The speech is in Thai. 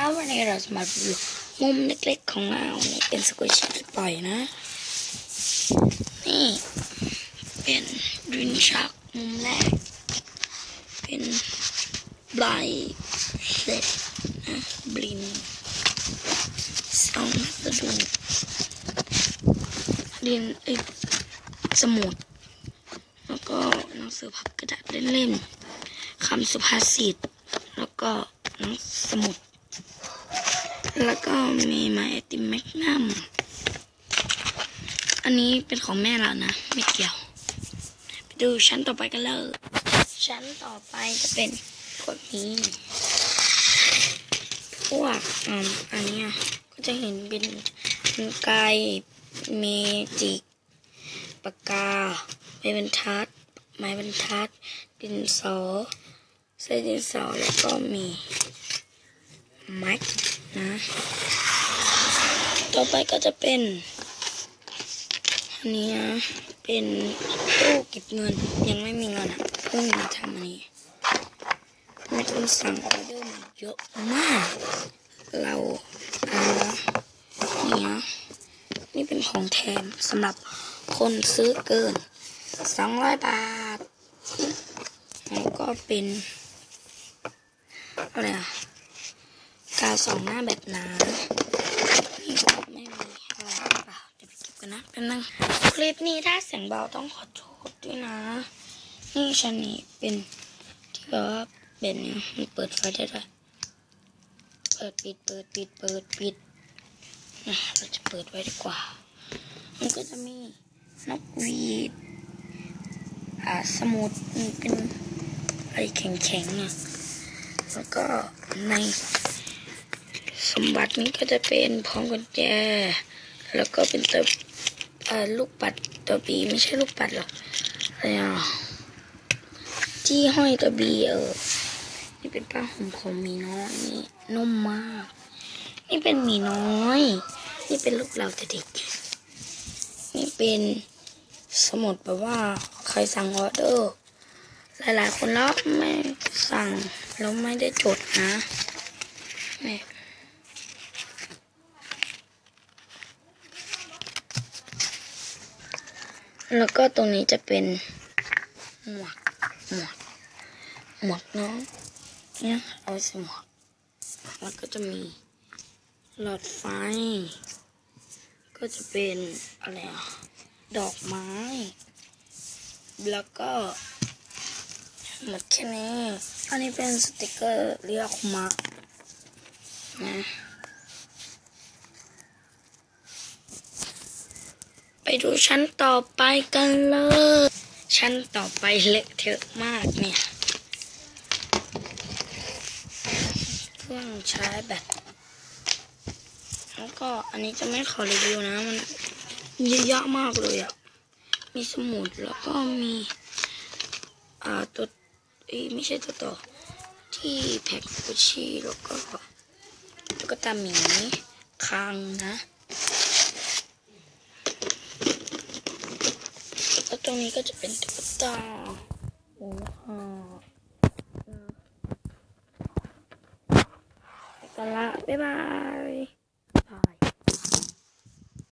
ครับวันนี้เราจะมาดูมุมเล็กๆของเรานี่เป็นสกุชชี่ปล่อยนะ นี่ เป็นรินชักมุมแรก เป็นบลายเซตนะบลินสองกระดูกเรียนไอ้สมุด แล้วก็หนังสือพับกระดาษเล่มๆคำสุภาษิต แล้วก็หนังสมุด แล้วก็มีไม้ไอติมแมกนัม อันนี้เป็นของแม่เรานะ ไม่เกี่ยว ไปดูชั้นต่อไปกันเลย ชั้นต่อไปจะเป็นพวกนี้พวกอ่าอันนี้ก็จะเห็นเป็นเป็นไกรเมจิกปากกา ไม้บรรทัด ไม้บรรทัด ดินสอ เส้นดินสอแล้วก็มี ไม้นะ ต่อไปก็จะเป็นอันนี้นะเป็นตู้เก็บเงินยังไม่มีเงินอะเพิ่งมาทำอันนี้มีคนสั่งออเดอร์มาเยอะมาก เราเอาละนี่นะนี่เป็นของแถมสำหรับคนซื้อเกินสองร้อยบาท แล้วก็เป็นอะไรอะ กาวสองหน้าแบบหนานี่ก็ไม่มีอะไรเปล่าเดี๋ยวไปเก็บกันนะเป็นนึงคลิปนี้ถ้าเสียงเบาต้องขอโทษด้วยนะ นี่ชั้นนี้เป็นที่แบบว่าเป็นเนี่ยมันเปิดไฟได้ด้วยเปิดปิดเปิดปิดเปิดปิดนะเราจะเปิดไว้ดีกว่า มันก็จะมีนกหวีดอ่าสมุดมันเป็นอะไรแข็งๆอะแล้วก็ใน สมบัตินี้ก็จะเป็นพร้อมกุญแจ แล้วก็เป็นตัวลูกปัดตัวบีไม่ใช่ลูกปัดหรอกอะไรอะที่ห้อยตัวบีเออ นี่เป็นผ้าห่มของมีน้อยนี่นุ่มมาก นี่เป็นมีน้อย นี่เป็นลูกเราแต่เด็ก นี่เป็นสมุดแบบว่าใครสั่งออเดอร์ หลายๆ คนแล้วไม่สั่งแล้วไม่ได้จดนะนี่ แล้วก็ตรงนี้จะเป็นหมวกหมวกหมวกน้องเนี่ยเอาไว้ใส่หมวกแล้วก็จะมีหลอดไฟ ก็จะเป็นอะไรอะดอกไม้ แล้วก็หมดแค่นี้ อันนี้เป็นสติกเกอร์เรียกมานะ ไปดูชั้นต่อไปกันเลย ชั้นต่อไปเละเทอะมากเนี่ย เครื่องใช้แบตแล้วก็อันนี้จะไม่ขอรีวิวนะ มันเยอะแยะมากเลยอะ่ะมีสมุดแล้วก็มีอ่าตัวไม่ใช่ตัวต่อ ที่แพ็คกุชชี่แล้วก็ตุ๊กตาหมีคางนะ แล้วต รงนี้ก็จะเป็นตุ๊กตาหมูห่อนะไปกันละบ๊ายบาย